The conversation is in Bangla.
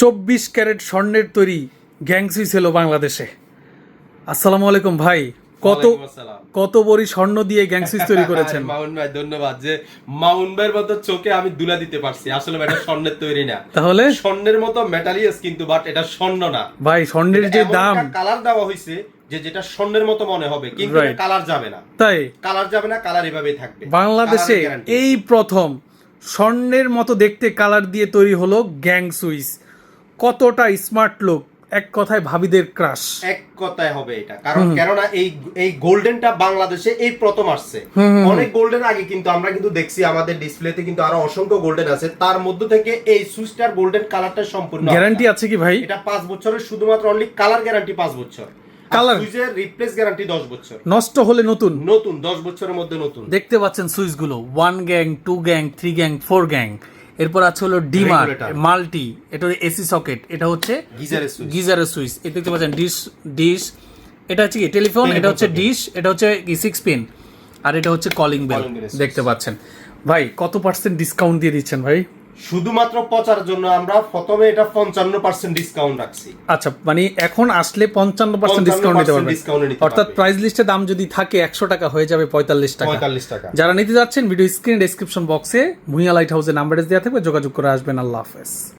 চব্বিশ ক্যারেট স্বর্ণের তৈরি গ্যাংসুই ছিল বাংলাদেশে। আসসালামু আলাইকুম ভাই। কত কত বড়ি স্বর্ণ দিয়ে গ্যাংসুইচ তৈরি করেছেন? মামুন ভাই ধন্যবাদ যে মামুন ভাইয়ের মতো চোখে আমি দুলা দিতে পারছি। আসলে এটা স্বর্ণের তৈরি না। তাহলে? স্বর্ণের মতো মেটালিয়াস কিন্তু বাট এটা স্বর্ণ না। ভাই স্বর্ণের যে দাম। কালার দেওয়া হয়েছে যে যেটা স্বর্ণের মতো মনে হবে কিন্তু কালার যাবে না। তাই? কালার যাবে না কালার এভাবেই থাকবে। বাংলাদেশে। এই প্রথম স্বর্ণের মতো দেখতে কালার দিয়ে তৈরি হলো গ্যাং সুইচ কতটা স্মার্ট লোক এক কথায় ভাবিদের ক্রাশ এক কথায় হবে এটা। কারণ কেননা এই এই গোল্ডেনটা বাংলাদেশে এই প্রথম আসছে। অনেক গোল্ডেন আগে কিন্তু আমরা কিন্তু দেখছি আমাদের ডিসপ্লেতে কিন্তু আরও অসংখ্য গোল্ডেন আছে। তার মধ্যে থেকে এই সুইচটার গোল্ডেন কালারটা সম্পূর্ণ গ্যারান্টি আছে কি ভাই? এটা পাঁচ বছরের শুধুমাত্র অনলি কালার গ্যারান্টি পাঁচ বছর। Colour? সুইচের রিপ্লেস গ্যারান্টি দশ বছর। নষ্ট হলে নতুন? নতুন দশ বছরের মধ্যে নতুন। দেখতে পাচ্ছেন সুইচগুলো one gang two gang three gang four gang এরপর আছে হলো ডিমার মাল্টি এটা এসি সকেট এটা হচ্ছে গিজারের সুইচ। এটা দেখতে পাচ্ছেন ডিশ ডিশ এটা হচ্ছে কি টেলিফোন এটা হচ্ছে ডিশ এটা হচ্ছে কি সিক্স পিন আর এটা হচ্ছে কলিং বেল দেখতে পাচ্ছেন। ভাই কত পার্সেন্ট ডিসকাউন্ট দিয়ে দিচ্ছেন ভাই? শুধুমাত্র পচার জন্য আমরা প্রথমে এটা পঞ্চান্ন পার্সেন্ট ডিসকাউন্ট রাখছি। আচ্ছা মানে এখন আসলে পঞ্চান্ন পার্সেন্ট 55% ডিসকাউন্ট নিতে পারবেন। অর্থাৎ প্রাইস লিস্টে দাম যদি থাকে একশো টাকা হয়ে যাবে পঁয়তাল্লিশ টাকা। পঁয়তাল্লিশ টাকা। যারা নিতে যাচ্ছেন ভিডিও স্ক্রিন ডেসক্রিপশন বক্সে ভুঁইয়া লাইট হাউসের নাম্বারে দেওয়া থাকবে যোগাযোগ করে আসবেন। আল্লাহ হাফেজ।